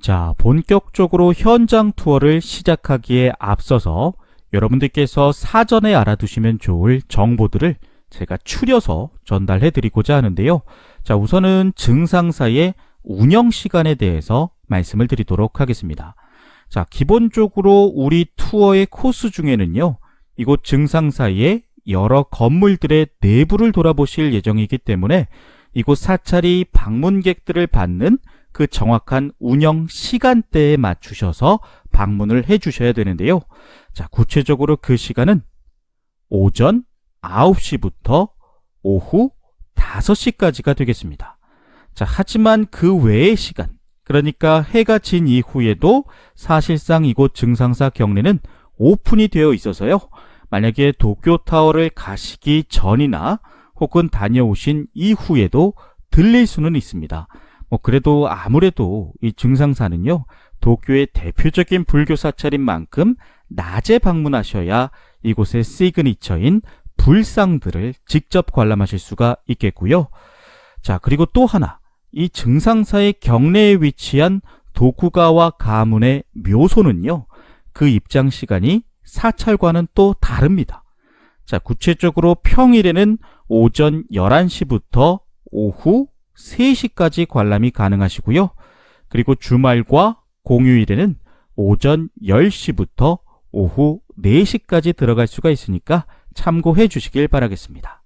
자, 본격적으로 현장 투어를 시작하기에 앞서서 여러분들께서 사전에 알아두시면 좋을 정보들을 제가 추려서 전달해 드리고자 하는데요. 자, 우선은 증상사의 운영 시간에 대해서 말씀을 드리도록 하겠습니다. 자, 기본적으로 우리 투어의 코스 중에는요, 이곳 증상사의 여러 건물들의 내부를 돌아보실 예정이기 때문에 이곳 사찰이 방문객들을 받는 그 정확한 운영 시간대에 맞추셔서 방문을 해 주셔야 되는데요. 자, 구체적으로 그 시간은 오전 9시부터 오후 5시까지가 되겠습니다. 자, 하지만 그 외의 시간, 그러니까 해가 진 이후에도 사실상 이곳 증상사 경내는 오픈이 되어 있어서요. 만약에 도쿄타워를 가시기 전이나 혹은 다녀오신 이후에도 들릴 수는 있습니다. 뭐 그래도 아무래도 이 증상사는요. 도쿄의 대표적인 불교 사찰인 만큼 낮에 방문하셔야 이곳의 시그니처인 불상들을 직접 관람하실 수가 있겠고요. 자, 그리고 또 하나. 이 증상사의 경내에 위치한 도쿠가와 가문의 묘소는요. 그 입장 시간이 사찰과는 또 다릅니다. 자, 구체적으로 평일에는 오전 11시부터 오후 3시까지 관람이 가능하시고요. 그리고 주말과 공휴일에는 오전 10시부터 오후 4시까지 들어갈 수가 있으니까 참고해 주시길 바라겠습니다.